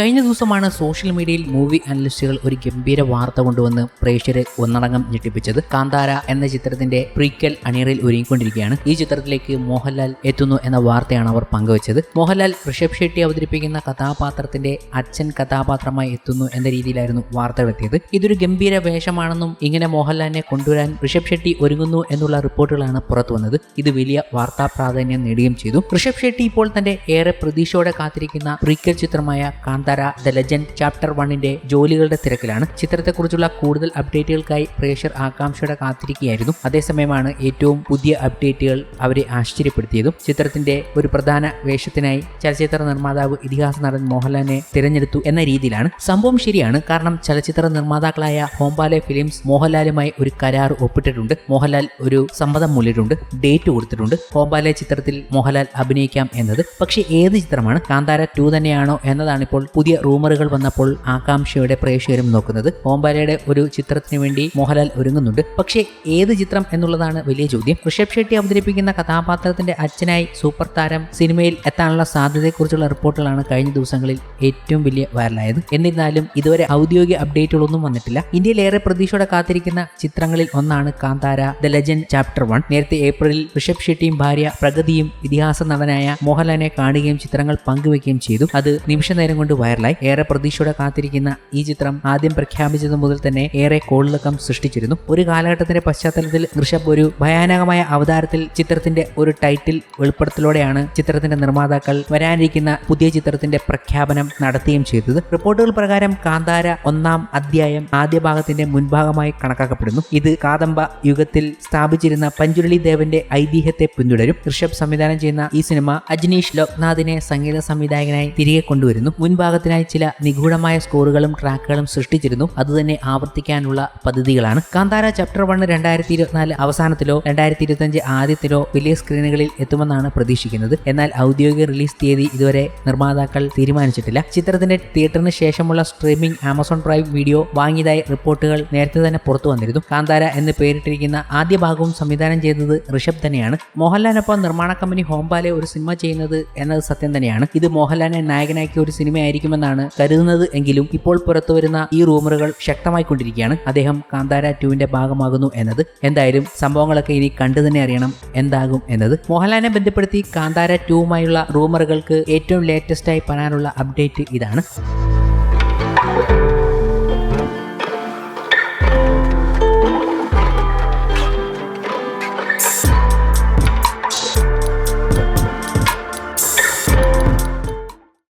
കഴിഞ്ഞ ദിവസമാണ് സോഷ്യൽ മീഡിയയിൽ മൂവി അനലിസ്റ്റുകൾ ഒരു ഗംഭീര വാർത്ത കൊണ്ടുവന്ന് പ്രേക്ഷകരെ ഒന്നടങ്കം ഞെട്ടിപ്പിച്ചത്. കാന്താര എന്ന ചിത്രത്തിന്റെ പ്രീക്കൽ അണിയറിൽ ഒരുങ്ങിക്കൊണ്ടിരിക്കുകയാണ്. ഈ ചിത്രത്തിലേക്ക് മോഹൻലാൽ എത്തുന്നു എന്ന വാർത്തയാണ് അവർ പങ്കുവച്ചത്. മോഹൻലാൽ ഋഷഭ് ഷെട്ടി അവതരിപ്പിക്കുന്ന കഥാപാത്രത്തിന്റെ അച്ഛൻ കഥാപാത്രമായി എത്തുന്നു എന്ന രീതിയിലായിരുന്നു വാർത്തകളെത്തിയത്. ഇതൊരു ഗംഭീര വേഷമാണെന്നും ഇങ്ങനെ മോഹൻലാലിനെ കൊണ്ടുവരാൻ ഋഷഭ് ഷെട്ടി ഒരുങ്ങുന്നു എന്നുള്ള റിപ്പോർട്ടുകളാണ് പുറത്തു വന്നത്. ഇത് വലിയ വാർത്താ പ്രാധാന്യം നേടുകയും ചെയ്തു. ഋഷഭ് ഷെട്ടി ഇപ്പോൾ തന്റെ ഏറെ പ്രതീക്ഷയോടെ കാത്തിരിക്കുന്ന പ്രീക്കൽ ചിത്രമായ കാന്താര ദ ലെജൻഡ് ചാപ്റ്റർ വണ്ണിന്റെ ജോലികളുടെ തിരക്കിലാണ്. ചിത്രത്തെക്കുറിച്ചുള്ള കൂടുതൽ അപ്ഡേറ്റുകൾക്കായി പ്രേക്ഷർ ആകാംക്ഷയുടെ കാത്തിരിക്കുകയായിരുന്നു. അതേസമയമാണ് ഏറ്റവും പുതിയ അപ്ഡേറ്റുകൾ അവരെ ആശ്ചര്യപ്പെടുത്തിയതും. ചിത്രത്തിന്റെ ഒരു പ്രധാന വേഷത്തിനായി ചലച്ചിത്ര നിർമ്മാതാവ് ഇതിഹാസ നടൻ മോഹൻലാലിനെ തിരഞ്ഞെടുത്തു എന്ന രീതിയിലാണ്. സംഭവം ശരിയാണ്. കാരണം ചലച്ചിത്ര നിർമ്മാതാക്കളായ ഹോംബാലെ ഫിലിംസ് മോഹൻലാലുമായി ഒരു കരാർ ഒപ്പിട്ടിട്ടുണ്ട്. മോഹൻലാൽ ഒരു സമ്മതം മൂല്യട്ടുണ്ട് ഡേറ്റ് കൊടുത്തിട്ടുണ്ട്. ഹോംബാലെ ചിത്രത്തിൽ മോഹൻലാൽ അഭിനയിക്കാം എന്നത്. പക്ഷേ ഏത് ചിത്രമാണ്? കാന്താര ടു തന്നെയാണോ എന്നതാണ് ഇപ്പോൾ പുതിയ റൂമറുകൾ വന്നപ്പോൾ ആകാംക്ഷയോടെ പ്രേക്ഷകരും നോക്കുന്നത് ഓംബാലയുടെ ഒരു ചിത്രത്തിന് വേണ്ടി മോഹൻലാൽ ഒരുങ്ങുന്നുണ്ട്. പക്ഷേ ഏത് ചിത്രം എന്നുള്ളതാണ് വലിയ ചോദ്യം. ഋഷഭ് ഷെട്ടി അവതരിപ്പിക്കുന്ന കഥാപാത്രത്തിന്റെ അച്ഛനായി സൂപ്പർ താരം സിനിമയിൽ എത്താനുള്ള സാധ്യതയെക്കുറിച്ചുള്ള റിപ്പോർട്ടുകളാണ് കഴിഞ്ഞ ദിവസങ്ങളിൽ ഏറ്റവും വലിയ വൈറലായത്. എന്നിരുന്നാലും ഇതുവരെ ഔദ്യോഗിക അപ്ഡേറ്റുകളൊന്നും വന്നിട്ടില്ല. ഇന്ത്യയിൽ ഏറെ പ്രതീക്ഷയോടെ കാത്തിരിക്കുന്ന ചിത്രങ്ങളിൽ ഒന്നാണ് Kantara the legend chapter one. നേരത്തെ ഏപ്രിലിൽ ഋഷഭ് ഷെട്ടിയും ഭാര്യ പ്രഗതിയും ഇതിഹാസ നടനായ മോഹൻലാലിനെ കാണുകയും ചിത്രങ്ങൾ പങ്കുവെക്കുകയും ചെയ്തു. അത് നിമിഷ നേരം കൊണ്ട് വൈറലായി. ഏറെ പ്രതീക്ഷയോടെ കാത്തിരിക്കുന്ന ഈ ചിത്രം ആദ്യം പ്രഖ്യാപിച്ചത് മുതൽ തന്നെ ഏറെ കോളിളക്കം സൃഷ്ടിച്ചിരുന്നു. ഒരു കാലഘട്ടത്തിന്റെ പശ്ചാത്തലത്തിൽ ഋഷഭ് ഒരു ഭയാനകമായ അവതാരത്തിൽ ചിത്രത്തിന്റെ ഒരു ടൈറ്റിൽ വെളിപ്പെടുത്തലോടെയാണ് ചിത്രത്തിന്റെ നിർമ്മാതാക്കൾ വരാനിരിക്കുന്ന പുതിയ ചിത്രത്തിന്റെ പ്രഖ്യാപനം നടത്തുകയും ചെയ്തത്. റിപ്പോർട്ടുകൾ പ്രകാരം കാന്താര ഒന്നാം അധ്യായം ആദ്യ ഭാഗത്തിന്റെ മുൻഭാഗമായി കണക്കാക്കപ്പെടുന്നു. ഇത് കാദംബ യുഗത്തിൽ സ്ഥാപിച്ചിരുന്ന പഞ്ചുരുളി ദേവന്റെ ഐതിഹ്യത്തെ പിന്തുടരും. ഋഷഭ് സംവിധാനം ചെയ്യുന്ന ഈ സിനിമ അജ്നീഷ് ലോക്നാഥിനെ സംഗീത സംവിധായകനായി തിരികെ കൊണ്ടുവരുന്നു. മുൻഭാഗത്തിനായി ചില നിഗൂഢമായ സ്കോറുകളും ട്രാക്കുകളും സൃഷ്ടിച്ചിരുന്നു. അതുതന്നെ ആവർത്തിക്കാനുള്ള പദ്ധതികളാണ്. കാന്താര ചാപ്റ്റർ വൺ രണ്ടായിരത്തി ഇരുപത്തിനാല് അവസാനത്തിലോ രണ്ടായിരത്തി ഇരുപത്തഞ്ച് ആദ്യത്തിലോ വലിയ സ്ക്രീനുകളിൽ എത്തുമെന്നാണ് പ്രതീക്ഷിക്കുന്നത്. എന്നാൽ ഔദ്യോഗിക റിലീസ് തീയതി ഇതുവരെ നിർമ്മാതാക്കൾ തീരുമാനിച്ചിട്ടില്ല. ചിത്രത്തിന്റെ തിയേറ്ററിന് ശേഷമുള്ള സ്ട്രീമിംഗ് ആമസോൺ പ്രൈം വീഡിയോ വാങ്ങിയതായി റിപ്പോർട്ടുകൾ നേരത്തെ തന്നെ പുറത്തു വന്നിരുന്നു. കാന്താര എന്ന് പേരിട്ടിരിക്കുന്ന ആദ്യ ഭാഗവും സംവിധാനം ചെയ്തത് ഋഷഭ് തന്നെയാണ്. മോഹൻലാലിനൊപ്പം നിർമ്മാണ കമ്പനി ഹോംബാലെ ഒരു സിനിമ ചെയ്യുന്നത് എന്നത് സത്യം തന്നെയാണ്. ഇത് മോഹൻലാലിനെ നായകനാക്കിയ ഒരു സിനിമയായിരിക്കുമെന്നാണ് കരുതുന്നത് എങ്കിലും ഇപ്പോൾ പുറത്തുവരുന്ന ഈ റൂമറുകൾ ശക്തമായിക്കൊണ്ടിരിക്കുകയാണ് അദ്ദേഹം കാന്താര ടുവിന്റെ ഭാഗമാകുന്നു എന്നത്. എന്തായാലും സംഭവങ്ങളൊക്കെ ഇനി കണ്ടു തന്നെ അറിയണം എന്താകും എന്നത്. മോഹൻലാലിനെ ബന്ധപ്പെടുത്തി കാന്താര ടുവുമായുള്ള റൂമറുകൾക്ക് ഏറ്റവും ലേറ്റസ്റ്റായി പറയാനുള്ള അപ്ഡേറ്റ് ഇതാണ്.